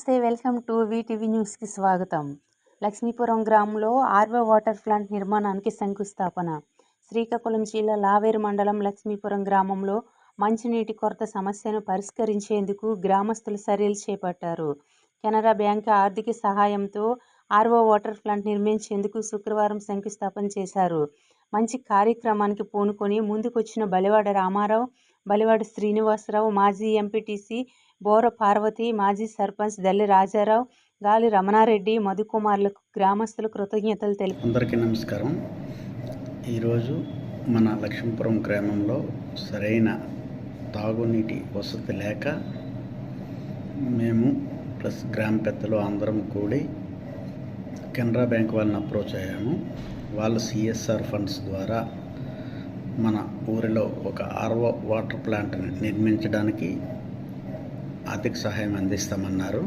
నమస్తే welcome to VTV న్యూస్కి స్వాగతం. లక్ష్మీపురం గ్రామంలో ఆర్వో వాటర్ ప్లాంట్ నిర్మాణానికి శంకుస్థాపన. శ్రీకాకుళం జిల్లా లావేరు మండలం లక్ష్మీపురం గ్రామంలో మంచినీటి కొరత సమస్యను పరిష్కరించేందుకు గ్రామస్తులు చర్యలు చేపట్టారు. కెనరా బ్యాంక్ ఆర్థిక సహాయంతో ఆర్వో వాటర్ ప్లాంట్ నిర్మించేందుకు శుక్రవారం శంకుస్థాపన చేశారు. మంచి కార్యక్రమానికి పూనుకొని ముందుకొచ్చిన బలివాడ రామారావు బలివాడు శ్రీనివాసరావు మాజీ ఎంపీటీసీ బోర పార్వతి మాజీ సర్పంచ్ దల్లి రాజారావు గాలి రమణారెడ్డి మధుకుమార్లకు గ్రామస్తులు కృతజ్ఞతలు తెలిపారు అందరికీ నమస్కారం. ఈరోజు మన లక్ష్మీపురం గ్రామంలో సరైన తాగునీటి వసతి లేక మేము ప్లస్ గ్రామ పెద్దలు అందరం కూడి కెనరా బ్యాంక్ వాళ్ళని అప్రోచ్ అయ్యాము. వాళ్ళు సిఎస్ఆర్ ఫండ్స్ ద్వారా మన ఊరిలో ఒక ఆర్వో వాటర్ ప్లాంట్ని నిర్మించడానికి ఆర్థిక సహాయం అందిస్తామన్నారు.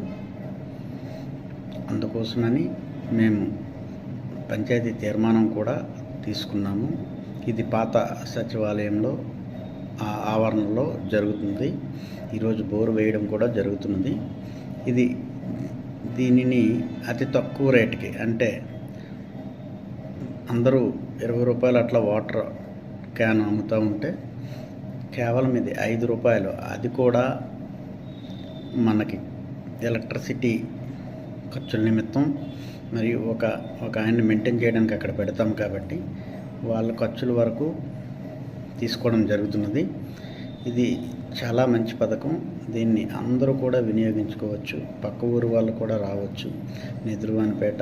అందుకోసమని మేము పంచాయతీ తీర్మానం కూడా తీసుకున్నాము. ఇది పాత సచివాలయంలో ఆ ఆవరణలో జరుగుతుంది. ఈరోజు బోరు వేయడం కూడా జరుగుతున్నది. ఇది దీనిని అతి తక్కువ రేటుకి అంటే అందరూ ఇరవై రూపాయలు అట్లా వాటర్ క్యాన్ అమ్ముతూ ఉంటే కేవలం ఇది ఐదు రూపాయలు. అది కూడా మనకి ఎలక్ట్రిసిటీ ఖర్చుల నిమిత్తం మరియు ఒక ఒక ఆయన్ని మెయింటైన్ చేయడానికి అక్కడ పెడతాం కాబట్టి వాళ్ళ ఖర్చుల వరకు తీసుకోవడం జరుగుతున్నది. ఇది చాలా మంచి పథకం. దీన్ని అందరూ కూడా వినియోగించుకోవచ్చు. పక్క ఊరు వాళ్ళు కూడా రావచ్చు. నిద్రువానిపేట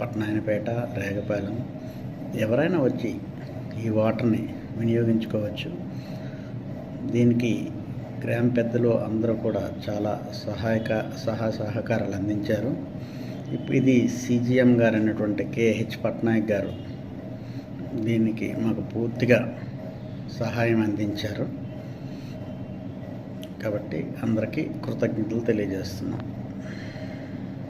పట్నాయనపేట రేగపాలెం ఎవరైనా వచ్చి ఈ వాటర్ని వినియోగించుకోవచ్చు. దీనికి గ్రామ పెద్దలు అందరూ కూడా చాలా సహాయక సహాయ సహకారాలు అందించారు. ఇప్పుడు ఇది సీజీఎం గారు అయినటువంటి కేహెచ్ పట్నాయక్ గారు దీనికి మాకు పూర్తిగా సహాయం అందించారు. కాబట్టి అందరికీ కృతజ్ఞతలు తెలియజేస్తున్నాం.